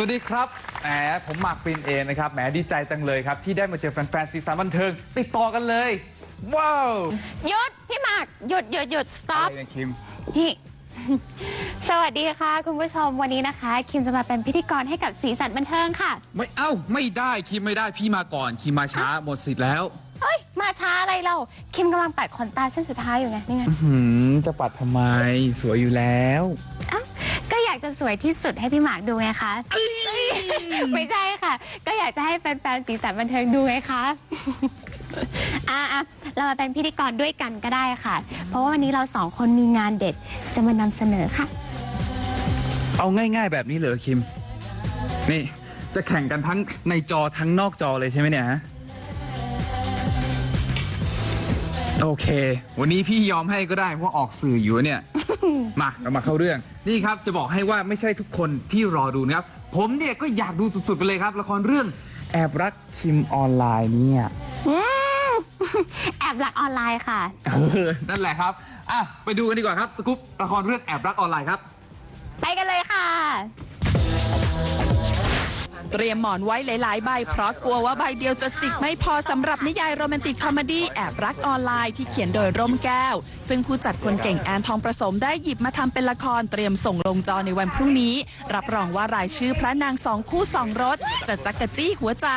วัสดีครับ แหม ผมหมากปรินเองนะครับ แหม ดีใจจังเลยครับ ที่ได้มาเจอแฟนๆซีซันบันเทิง ติดต่อกันเลย ว้าวหยุด พี่หมากหยุดหยุดหยุดอะ stop ไรเนี่ยคิม นี่ สวัสดีค่ะ คุณผู้ชมวันนี้นะคะ คิมจะมาเป็นพิธีกรให้กับสีสันบันเทิงค่ะ ไม่เอ้า ไม่ได้คิมไม่ได้พี่มาก่อนคิมมาช้าหมดสิทธิ์แล้วเอ้ย มาช้าอะไรเรา คิมกำลังปัดขนตาเส้นสุดท้ายอยู่ไงนี่ไง หืมจะปัดทำไม สวยอยู่แล้ว เอ้าก็อยากจะสวยที่สุดให้พี่หมากดูไงคะ ไม่ใช่ค่ะ ก็อยากจะให้แฟนๆสีสันบันเทิงดูไงคะอะอะเรามาเป็นพิธีกรด้วยกันก็ได้ค่ะ เพราะว่าวันนี้เราสองคนมีงานเด็ดจะมานำเสนอค่ะ เอาง่าย ๆ แบบนี้เหรอคิม นี่ จะแข่งกันทั้งในจอทั้งนอกจอเลยใช่ไหมเนี่ยฮะ โอเค วันนี้พี่ยอมให้ก็ได้เพราะออกสื่ออยู่เนี่ย มาเรามาเข้าเรื่อง นี่ครับจะบอกให้ว่าไม่ใช่ทุกคนที่รอดูนะครับ ผมเนี่ยก็อยากดูสุดๆไปเลยครับ ละครเรื่องแอบรักคิมออนไลน์เนี่ยอืมแอบหลักออนไลน์ค่ะ เออนั่นแหละครับอะไปดูกันดีกว่าครับสกุปละครเรื่องแอบรักออนไลน์ครับ ไปกันเลยค่ะ เตรียมหมอนไว้หลาย ๆ ใบ เพราะกลัวว่าใบเดียวจะจิกไม่พอสำหรับนิยายโรแมนติกคอมดี้แอบรักออนไลน์ที่เขียนโดยร่มแก้ว ซึ่งผู้จัดคนเก่งแอนทองประสมได้หยิบมาทำเป็นละครเตรียมส่งลงจอในวันพรุ่งนี้ รับรองว่ารายชื่อพระนางสองคู่สองรสจะจักกะจี้หัวใจ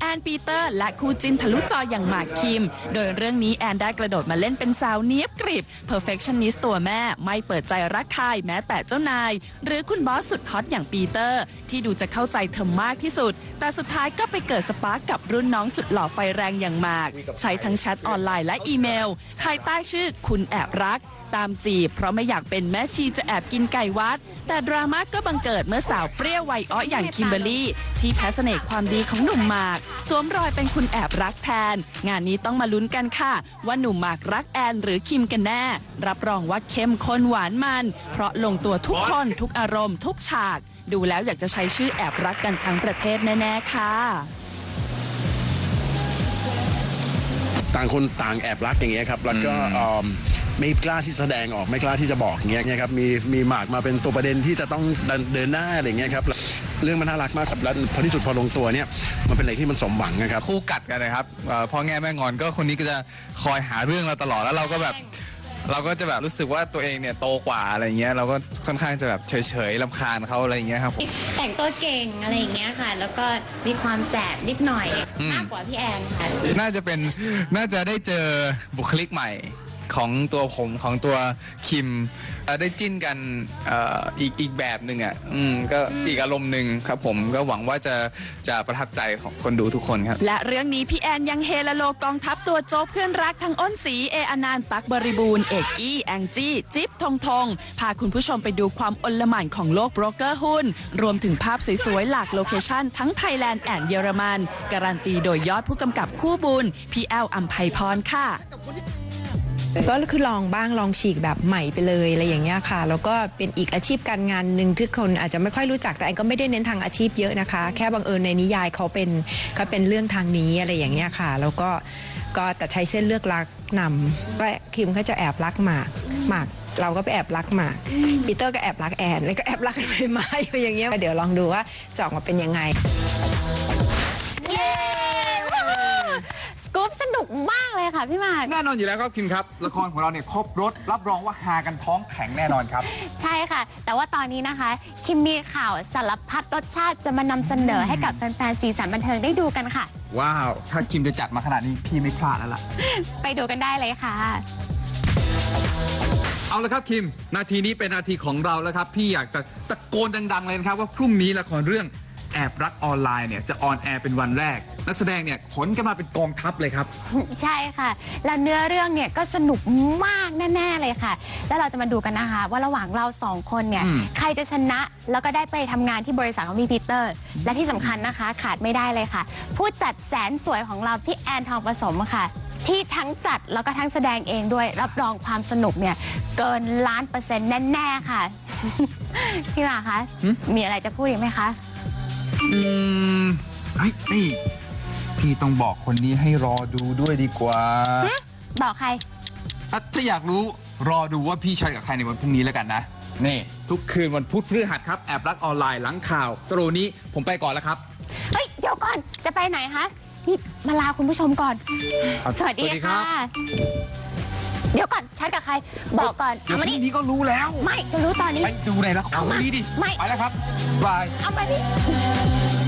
แอนปีเตอร์ และคู่จินทะลุจออย่างหมากคิม โดยเรื่องนี้แอนได้กระโดดมาเล่นเป็นสาวเนียบกริบ perfectionist ตัวแม่ไม่เปิดใจรักใครแม้แต่เจ้านาย หรือคุณบอสสุดฮอตอย่างปีเตอร์ ที่ดูจะเข้าใจเธอมากที่สุด แต่สุดท้ายก็ไปเกิดสปาร์กกับรุ่นน้องสุดหล่อไฟแรงอย่างมาก ใช้ทั้งแชทออนไลน์และอีเมลภายใต้ชื่อคุณแอบรัก ตามจีบ เพราะไม่อยากเป็นแม่ชีจะแอบกินไก่วัด แต่ดราม่าก็บังเกิดเมื่อสาวเปรี้ยววัยอ้ออย่างคิมเบอรรี่ ที่แพ้เสน่ห์ความดีของหนุ่มหมาก สวมรอยเป็นคุณแอบรักแทน งานนี้ต้องมาลุ้นกันค่ะ ว่าหนุ่มหมากรักแอนหรือคิมกันแน่ รับรองว่าเข้มข้นหวานมัน เพราะลงตัวทุกคนทุกอารมณ์ ทุกฉาก ดูแล้วอยากจะใช้ชื่อแอบรักกันทั้งประเทศแน่ๆค่ะต่างคนต่างแอบรักอย่างเงี้ยครับ แล้วก็เอิ่ม ไม่กล้าที่แสดงออกไม่กล้าที่จะบอกอย่างเงี้ยครับมีมีหมากมาเป็นตัวประเด็นที่จะต้องเดินเดินหน้าอะไรอย่างเงี้ยครับแล้วเรื่องมันน่ารักมากครับแล้วพอที่สุดพอลงตัวเนี่ยมันเป็นอะไรที่มันสมหวังนะครับคู่กัดกันนะครับเอ่อพ่อแง่แม่งอนก็คนนี้ก็จะคอยหาเรื่องเราตลอดแล้วเราก็แบบเราก็จะแบบรู้สึกว่าตัวเองเนี่ยโตกว่าอะไรเงี้ยเราก็ค่อนข้างจะแบบเฉยๆลำคาญเขาอะไรเงี้ยครับแต่งตัวเก่งอะไรอย่างเงี้ยค่ะ แล้วก็มีความแสบนิดหน่อยอืมมากกว่าพี่แอนค่ะน่าจะเป็นน่าจะได้เจอบุคลิกใหม่ ของตัวผมของตัวคิมได้จิ้นกันอ,อีกอีกแบบหนึ่งอะอก็อีกอารมณ์หนึ่งครับผมก็หวังว่าจะจะประทับใจของคนดูทุกคนครับ และเรื่องนี้พี่แอนยังเฮลโลกองทัพตัวโจ๊กเพื่อนรักทั้งอ้นสีเออนันต์ตักบริบูรณ์เอกกี้แองจี้จิ๊บทงทงพาคุณผู้ชมไปดูความอลหม่านของโลกโบรกเกอร์หุ้น รวมถึงภาพสวยๆ หลากโลเคชั่นทั้งไทยแลนด์แอนเยอรมัน การันตีโดยยอดผู้กำกับคู่บุญพี่แอลอัมไพพรค่ะ ก็คือลองบ้างลองฉีกแบบใหม่ไปเลยอะไรอย่างเงี้ยค่ะ แล้วก็เป็นอีกอาชีพการงานหนึ่งที่คนอาจจะไม่ค่อยรู้จักแต่แอนก็ไม่ได้เน้นทางอาชีพเยอะนะคะ แค่บังเอิญในนิยายเขาเป็นเขาเป็นเรื่องทางนี้อะไรอย่างเงี้ยค่ะ แล้วก็ก็แต่ใช้เส้นเลือกรักนำก็คิมเขาจะแอบรักหมากหมากเราก็ไปแอบรักหมากปีเตอร์ก็แอบรักแอนแล้วก็แอบรักกันไปมาอยู่อย่างเงี้ยเดี๋ยวลองดูว่าจะออกมาเป็นยังไง ค่ะพี่หมากแน่นอนอยู่แล้วครับคิมครับ ละครของเราเนี่ยครบรถรับรองว่าฮากันท้องแข็งแน่นอนครับ ใช่ค่ะ แต่ว่าตอนนี้นะคะ คิมมีข่าวสารพัดรสชาติจะมานำเสนอให้กับแฟนๆสีสันบันเทิงได้ดูกันค่ะ ว้าว ถ้าคิมจะจัดมาขนาดนี้พี่ไม่พลาดแล้วล่ะ ไปดูกันได้เลยค่ะ เอาละครับคิม นาทีนี้เป็นนาทีของเราแล้วครับ พี่อยากจะตะโกนดัง ๆ เลยนะครับ ว่าพรุ่งนี้ละครเรื่อง แอบรักออนไลน์เนี่ยจะออนแอร์เป็นวันแรก นักแสดงเนี่ยขนกันมาเป็นกองทัพเลยครับ ใช่ค่ะ แล้วเนื้อเรื่องเนี่ยก็สนุกมากแน่ๆเลยค่ะ แล้วเราจะมาดูกันนะคะ ว่าระหว่างเราสองคนเนี่ยอืม ใครจะชนะแล้วก็ได้ไปทำงานที่บริษัทของพี่ปีเตอร์ และที่สำคัญนะคะขาดไม่ได้เลยค่ะ ผู้จัดแสนสวยของเราพี่แอนทองผสมค่ะ ที่ทั้งจัดแล้วก็ทั้งแสดงเองด้วย รับรองความสนุกเนี่ยเกินล้านเปอร์เซ็นต์แน่ๆค่ะ พี่หมาคะมีอะไรจะพูดอีกไหมคะ อืมเฮ้ยนี่พี่ต้องบอกคนนี้ให้รอดูด้วยดีกว่าบอกใคร อะถ้าอยากรู้รอดูว่าพี่ใช้กับใครในวันพรุ่งนี้แล้วกันนะนี่ทุกคืนวันพุธพฤหัสครับแอบรักออนไลน์หลังข่าวสโรนี้ผมไปก่อนแล้วครับ เฮ้ย เดี๋ยวก่อน จะไปไหนคะ นี่มาลาคุณผู้ชมก่อนครับสวัสดีสวัสดีครัค่ะ บ เดี๋ยวก่อนแชทกับใคร บอกก่อนเดี๋ยเอาวมาพรุ่นี่งนี้ก็รู้แล้ว ไม่จะรู้ตอนนี้ ไปดูในละครเอามาวันนี้ดิ ไม่ ไปแล้วครับบาย เอามานี่